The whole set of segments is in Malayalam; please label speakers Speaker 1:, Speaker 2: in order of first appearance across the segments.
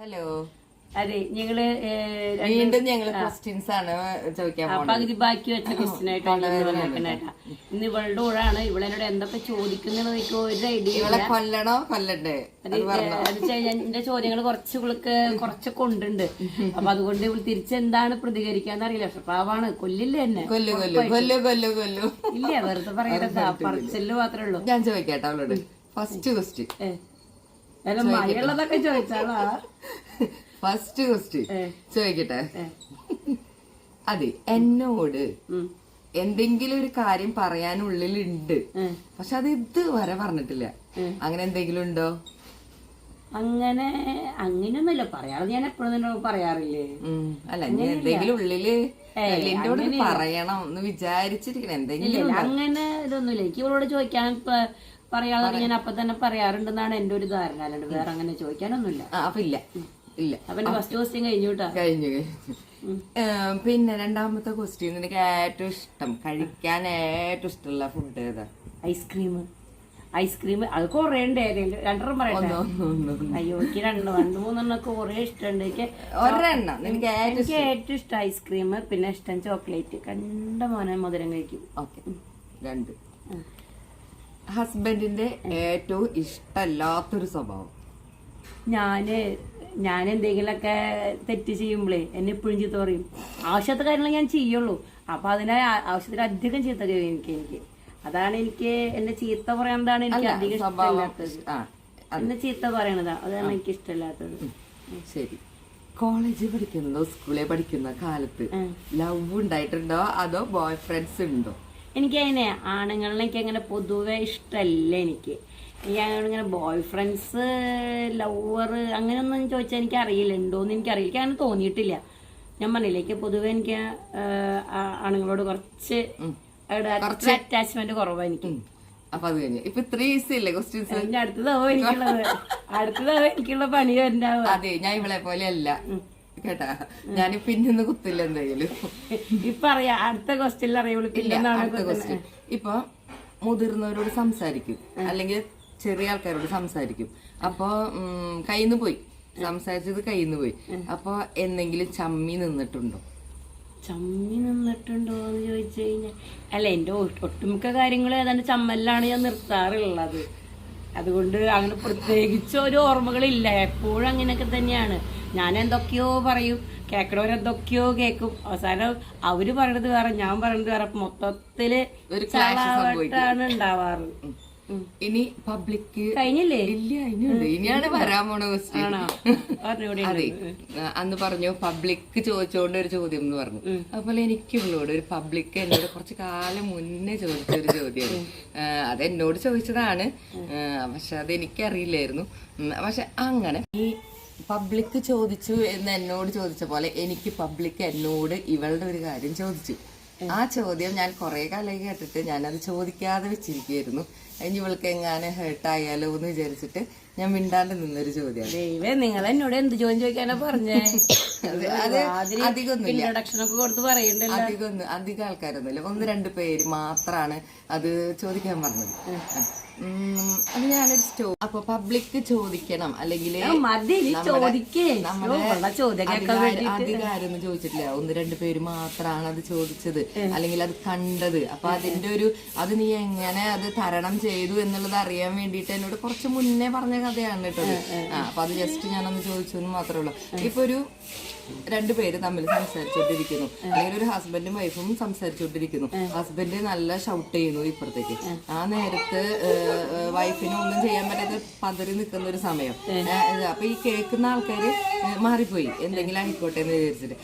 Speaker 1: ഹലോ
Speaker 2: അതെ ഞങ്ങൾ
Speaker 1: വീണ്ടും ഞങ്ങൾ ക്വസ്റ്റ്യൻസ് ആണ് ചോദിക്കാൻ
Speaker 2: പകുതി ബാക്കി വെച്ച ക്വസ്റ്റ്യൻ ആയിട്ടാണ് ഇന്ന് ഇവളുടെ കൂടാണ്. ഇവളെന്നോട് എന്തൊക്കെ ചോദിക്കുന്നത് എനിക്ക് ഒരു ഐഡിയ
Speaker 1: ഇവളെ കൊല്ലണോ? കൊല്ലണ്ടേ
Speaker 2: എന്റെ ചോദ്യങ്ങൾ കുറച്ച് ഇവൾക്ക് കുറച്ചൊക്കെ ഉണ്ട് അപ്പൊ അതുകൊണ്ട് ഇവൾ തിരിച്ചെന്താണ് പ്രതികരിക്കാന്ന് അറിയില്ല പക്ഷെ പാവാണ് കൊല്ലില്ല എന്നെ?
Speaker 1: കൊല്ലു കൊല്ലു കൊല്ലു കൊല്ലു കൊല്ലു.
Speaker 2: ഇല്ല വെറുതെ പറയരുത്. പറച്ചൽ മാത്രമേ ഉള്ളൂ.
Speaker 1: ഞാൻ ചോദിക്കട്ടെ അവളോട്. ഫസ്റ്റ് ക്വസ്റ്റ്യൻ
Speaker 2: മഴയുള്ളതൊക്കെ ചോദിച്ചാളാ.
Speaker 1: ഫസ്റ്റ് ക്വസ്റ്റ്യൻ ചോദിക്കട്ടെ. അതെ എന്നോട് എന്തെങ്കിലും ഒരു കാര്യം പറയാനുള്ളിലുണ്ട്. പക്ഷെ അത് ഇതുവരെ പറഞ്ഞിട്ടില്ല. അങ്ങനെ എന്തെങ്കിലും ഉണ്ടോ?
Speaker 2: അങ്ങനെ അങ്ങനെയൊന്നുമില്ല. പറയാറ് ഞാൻ എപ്പോഴും പറയാറില്ലേ?
Speaker 1: അല്ല ഞാൻ എന്തെങ്കിലും ഉള്ളിൽ എന്നോട് പറയണം എന്ന് വിചാരിച്ചിരിക്കണം. എന്തെങ്കിലും
Speaker 2: അങ്ങനെ ഇതൊന്നുമില്ല. എനിക്ക് ഇവളോട് ചോദിക്കാൻ പറയാതെ ഞാൻ അപ്പൊ തന്നെ പറയാറുണ്ടെന്നാണ് എന്റെ ഒരു ധാരണ. അല്ലാണ്ട് വേറെ അങ്ങനെ ചോദിക്കാനൊന്നുമില്ല.
Speaker 1: അപ്പൊ ഇല്ല. ഇല്ല.
Speaker 2: അപ്പൊ എന്റെ ഫസ്റ്റ് ക്വസ്റ്റ്യൻ കഴിഞ്ഞു കേട്ടോ.
Speaker 1: കഴിഞ്ഞു പിന്നെ രണ്ടാമത്തെ ക്വസ്റ്റ്യൻ നിനക്ക് ഏറ്റവും ഇഷ്ടം കഴിക്കാൻ ഏറ്റവും ഇഷ്ടമുള്ള ഫുഡ് ഏതാ?
Speaker 2: ഐസ്ക്രീം ഐസ്ക്രീം അത് കൊറേ ഉണ്ട്. രണ്ടെണ്ണം പറയട്ടെ? അയ്യോ എനിക്ക് രണ്ട് രണ്ട് മൂന്നെണ്ണൊക്കെ കൊറേ ഇഷ്ടമുണ്ട്. എനിക്ക്
Speaker 1: ഒരെണ്ണം.
Speaker 2: എനിക്ക് ഏറ്റവും ഇഷ്ടം ഐസ്ക്രീം പിന്നെ ഇഷ്ടം ചോക്ലേറ്റ് കണ്ട മോനെ മധുരം കഴിക്കും.
Speaker 1: ഓക്കെ. രണ്ട്. ഹസ്ബൻഡിന്റെ ഏറ്റവും ഇഷ്ടമല്ലാത്തൊരു സ്വഭാവം?
Speaker 2: ഞാൻ ഞാൻ എന്തെങ്കിലുമൊക്കെ തെറ്റ് ചെയ്യുമ്പോഴേ എന്നെ എപ്പോഴും ചീത്ത പറയും. ആവശ്യത്തെ കാര്യങ്ങൾ ഞാൻ ചെയ്യുള്ളൂ. അപ്പൊ അതിനെ ആവശ്യത്തിന് അധികം ചീത്ത കഴിയും എനിക്ക് എനിക്ക്. അതാണ് എനിക്ക് എന്നെ ചീത്ത പറയുന്നതാണ് എനിക്ക് അധികം ഇഷ്ടമില്ലാത്തത്. എന്നെ ചീത്ത പറയണതാ. അതാണ് എനിക്ക് ഇഷ്ടമില്ലാത്തത്.
Speaker 1: ശരി. കോളേജിൽ പഠിക്കുന്നതോ സ്കൂളിൽ പഠിക്കുന്ന കാലത്ത് ലവ് ഉണ്ടായിട്ടുണ്ടോ? അതോ ബോയ് ഫ്രണ്ട്സ് ഉണ്ടോ?
Speaker 2: എനിക്ക് അതിനെ ആണുങ്ങളെ എനിക്ക് അങ്ങനെ പൊതുവെ ഇഷ്ടമല്ല എനിക്ക്. എനിക്ക് അങ്ങനെ ഇങ്ങനെ ബോയ് ഫ്രണ്ട്സ് ലവർ അങ്ങനെയൊന്നും ചോദിച്ചാൽ എനിക്ക് അറിയില്ല ഉണ്ടോയെന്ന് എനിക്കറിയില്ല. എനിക്ക് അങ്ങനെ തോന്നിയിട്ടില്ല. ഞാൻ പറഞ്ഞില്ലേക്ക് പൊതുവെ എനിക്ക് ആണുങ്ങളോട് കുറച്ച് അറ്റാച്ച്മെന്റ് കുറവാണ് എനിക്ക്.
Speaker 1: അപ്പൊ അത് കഴിഞ്ഞു. ഇപ്പൊ ത്രീ ഈസി അല്ലേ ക്വസ്റ്റ്യൻസ്
Speaker 2: അടുത്തതാവോ എനിക്കുള്ളത്. അടുത്തതാവോ എനിക്കുള്ള പണി ഉണ്ടാവുക
Speaker 1: അതെ ഞാൻ ഇവളെ പോലെ അല്ല. കേട്ടാ? ഞാൻ പിന്നൊന്ന് കുത്തില്ല എന്തായാലും.
Speaker 2: ഇപ്പൊ അറിയാം അടുത്ത ക്വസ്റ്റ്യനിൽ അറിയുള്ളൂ
Speaker 1: ഇപ്പൊ മുതിർന്നവരോട് സംസാരിക്കും. അല്ലെങ്കിൽ ചെറിയ ആൾക്കാരോട് സംസാരിക്കും. അപ്പോ കയ്യിന്ന് പോയി. സംസാരിച്ചത് കയ്യിന്ന് പോയി. അപ്പൊ എന്തെങ്കിലും ചമ്മി നിന്നിട്ടുണ്ടോ?
Speaker 2: ചമ്മി നിന്നിട്ടുണ്ടോ എന്ന് ചോദിച്ചു കഴിഞ്ഞാൽ അല്ല എന്റെ ഒ- ഒട്ടുമിക്ക കാര്യങ്ങളും ഏതാണ്ട് ചമ്മലിലാണ് ഞാൻ നിർത്താറുള്ളത്. അതുകൊണ്ട് അങ്ങനെ പ്രത്യേകിച്ച് ഒരു ഓർമ്മകളില്ല. എപ്പോഴും അങ്ങനെയൊക്കെ തന്നെയാണ്. ഞാൻ എന്തൊക്കെയോ പറയും. കേക്കണവരെന്തൊക്കെയോ കേക്കും. അവസാനം അവർ പറയണത് വേറെ ഞാൻ പറയണത് വേറെ. മൊത്തത്തിൽ
Speaker 1: ഒരു
Speaker 2: ചളവട്ടാണ് ഉണ്ടാവാറ്.
Speaker 1: ഇനി പബ്ലിക്
Speaker 2: കഴിഞ്ഞില്ലേ?
Speaker 1: ഇല്ല ഇനിയുണ്ട്. ഇനിയാണ് വരാൻ പോണ ക്വസ്റ്റ്യൻ അതെ. അന്ന് പറഞ്ഞു പബ്ലിക് ചോദിച്ചോണ്ട് ഒരു ചോദ്യം എന്ന് പറഞ്ഞു. അതുപോലെ എനിക്കുള്ളോട് ഒരു പബ്ലിക് എന്നോട് കുറച്ച് കാലം മുന്നേ ചോദിച്ച ഒരു ചോദ്യം അതെന്നോട് അത് എന്നോട് ചോദിച്ചതാണ്. പക്ഷെ അത് എനിക്കറിയില്ലായിരുന്നു. പക്ഷെ അങ്ങനെ ഈ പബ്ലിക് ചോദിച്ചു എന്ന് എന്നോട് ചോദിച്ച പോലെ എനിക്ക് പബ്ലിക് എന്നോട് ഇവളുടെ ഒരു കാര്യം ചോദിച്ചു. ആ ചോദ്യം ഞാൻ കുറെ കാലമായി കേട്ടിട്ട് ഞാനത് ചോദിക്കാതെ വെച്ചിരിക്കുകയായിരുന്നു ഇനി ഇവൾക്ക് എങ്ങാനും ഹേർട്ടായാലോ എന്ന് വിചാരിച്ചിട്ട് ഞാൻ മിണ്ടാണ്ട് നിന്നൊരു ചോദ്യം
Speaker 2: ദൈവേ നിങ്ങൾ എന്നോട് എന്ത് ചോദ്യം ചോദിക്കാനാ പറഞ്ഞേ? കൊടുത്ത് പറയണ്ടല്ലോ.
Speaker 1: അധികം അധികം ആൾക്കാരൊന്നുമില്ല. ഒന്ന് രണ്ട് പേര് മാത്രാണ് അത് ചോദിക്കാൻ പറഞ്ഞത്. അത് ഞാനൊരു സ്റ്റോ അപ്പൊ പബ്ലിക് ചോദിക്കണം. അല്ലെങ്കിൽ അധികാരം ചോദിച്ചിട്ടില്ല. ഒന്ന് രണ്ട് പേര് മാത്രാണ് അത് ചോദിച്ചത്. അല്ലെങ്കിൽ അത് കണ്ടത്. അപ്പൊ അതിന്റെ ഒരു അത് നീ എങ്ങനെ അത് തരണം ചെയ്തു എന്നുള്ളത് അറിയാൻ വേണ്ടിട്ട് എന്നോട് കുറച്ച് മുന്നേ പറഞ്ഞ കഥയാണ് കേട്ടത് ആ അപ്പൊ അത് ജസ്റ്റ് ഞാനൊന്ന് ചോദിച്ചു എന്ന് മാത്രമേ ഉള്ളൂ. ഇപ്പൊ ഒരു രണ്ടുപേര് തമ്മിൽ സംസാരിച്ചോണ്ടിരിക്കുന്നു. അല്ലെങ്കിൽ ഒരു ഹസ്ബൻഡും വൈഫും സംസാരിച്ചോണ്ടിരിക്കുന്നു. ഹസ്ബൻഡ് നല്ല ഷൗട്ട് ചെയ്യുന്നു ഇപ്പുറത്തേക്ക്. ആ നേരത്ത് വൈഫിന് ഒന്നും ചെയ്യാൻ പറ്റാതെ പതറി നിൽക്കുന്ന ഒരു സമയം. അപ്പൊ ഈ കേൾക്കുന്ന ആൾക്കാര് മാറിപ്പോയി. എന്തെങ്കിലും ആയിക്കോട്ടെ എന്ന് വിചാരിച്ചിട്ട്.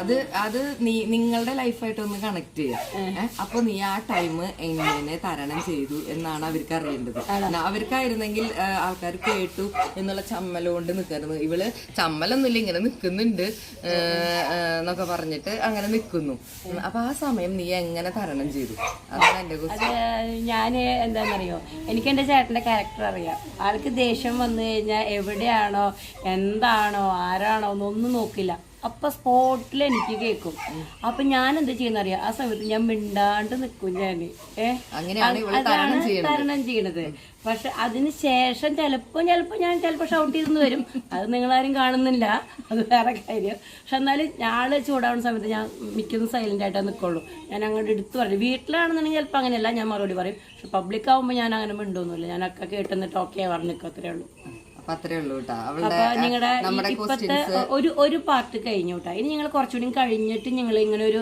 Speaker 1: അത് അത് നീ നിങ്ങളുടെ ലൈഫായിട്ട് ഒന്ന് കണക്ട് ചെയ്യാം. അപ്പൊ നീ ആ ടൈം എങ്ങനെ തരണം ചെയ്തു എന്നാണ് അവർക്ക് അറിയേണ്ടത്. അവർക്കായിരുന്നെങ്കിൽ ആൾക്കാർ കേട്ടു എന്നുള്ള ചമ്മലുകൊണ്ട് നിൽക്കായിരുന്നു ഇവൾ ചമ്മലൊന്നുമില്ല ഇങ്ങനെ നിൽക്കുന്നുണ്ട് എന്നൊക്കെ പറഞ്ഞിട്ട് അങ്ങനെ നിൽക്കുന്നു. അപ്പൊ ആ സമയം നീ എങ്ങനെ തരണം ചെയ്തു? അതാണ് എന്റെ
Speaker 2: ഞാൻ എന്താണെന്നറിയോ എനിക്ക് എന്റെ ചേട്ടന്റെ ക്യാരക്ടർ അറിയാം. ആൾക്ക് ദേഷ്യം വന്നു കഴിഞ്ഞാൽ എവിടെയാണോ എന്താണോ ആരാണോ എന്നൊന്നും നോക്കില്ല. അപ്പൊ സ്പോട്ടിൽ എനിക്ക് കേൾക്കും അപ്പൊ ഞാൻ എന്താ ചെയ്യുന്ന അറിയാം ആ സമയത്ത് ഞാൻ മിണ്ടാണ്ട് നിൽക്കും ഞാൻ ഏഹ്
Speaker 1: ഇവൾ തരണം ചെയ്യണത്.
Speaker 2: പക്ഷെ അതിന് ശേഷം ചിലപ്പോ ചിലപ്പോ ഞാൻ ചിലപ്പോ ഷൗട്ട് ചെയ്തെന്ന് വരും. അത് നിങ്ങളാരും കാണുന്നില്ല. അത് വേറെ കാര്യം. പക്ഷെ എന്നാലും ഞാൾ ചൂടാവുന്ന സമയത്ത് ഞാൻ മിക്കതും സൈലന്റ് ആയിട്ടേ നിൽക്കുള്ളൂ ഞാൻ അങ്ങോട്ട് എടുത്തു പറയും. വീട്ടിലാണെന്നുണ്ടെങ്കിൽ ചിലപ്പോൾ അങ്ങനെയല്ല. ഞാൻ മറുപടി പറയും. പക്ഷെ പബ്ലിക് ആകുമ്പോൾ ഞാൻ അങ്ങനെ മിണ്ടൊന്നുമില്ല. ഞാൻ അക്ക കേട്ടെന്നിട്ട് ഓക്കെ പറഞ്ഞു നിൽക്കും അത്രേ ഉള്ളൂ.
Speaker 1: അപ്പൊ അത്രേ ഉള്ളൂ കേട്ടോ. അവളുടെ നമ്മുടെ
Speaker 2: ഇപ്പത്തെ ഒരു ഒരു പാർട്ട് കഴിഞ്ഞു കേട്ടോ. ഇനി ഞങ്ങൾ കുറച്ചുകൂടി കഴിഞ്ഞിട്ട് ഞങ്ങൾ ഇങ്ങനെ ഒരു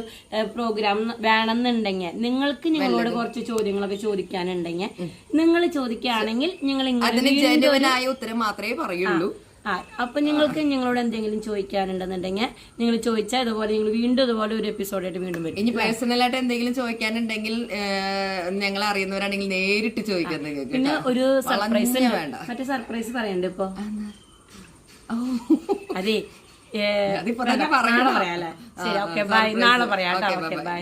Speaker 2: പ്രോഗ്രാം വേണമെന്നുണ്ടെങ്കിൽ നിങ്ങൾക്ക് ഞങ്ങളോട് കുറച്ച് ചോദ്യങ്ങളൊക്കെ ചോദിക്കാനുണ്ടെങ്കിൽ നിങ്ങൾ ചോദിക്കുകയാണെങ്കിൽ ഞങ്ങൾ ഇങ്ങനെ
Speaker 1: ഉത്തരം മാത്രമേ പറയുള്ളൂ.
Speaker 2: ആ അപ്പൊ നിങ്ങൾക്ക് ഞങ്ങളോട് എന്തെങ്കിലും ചോദിക്കാനുണ്ടെന്നുണ്ടെങ്കിൽ നിങ്ങൾ ചോദിച്ചാൽ ഇതുപോലെ നിങ്ങൾ വീണ്ടും ഇതുപോലെ ഒരു എപ്പിസോഡായിട്ട് വീണ്ടും വരും.
Speaker 1: ഇനി പേഴ്സണലായിട്ട് എന്തെങ്കിലും ചോദിക്കാനുണ്ടെങ്കിൽ ഞങ്ങൾ അറിയുന്നവരാണെങ്കിൽ നേരിട്ട് ചോദിക്കാൻ
Speaker 2: പിന്നെ ഒരു സർപ്രൈസ് മറ്റേ സർപ്രൈസ് പറയണ്ട് ഇപ്പൊ. അതെ. നാളെ പറയാല്ലേ ശരി ഓക്കെ ബൈ. നാളെ പറയാം കേട്ടോ. Okay bye.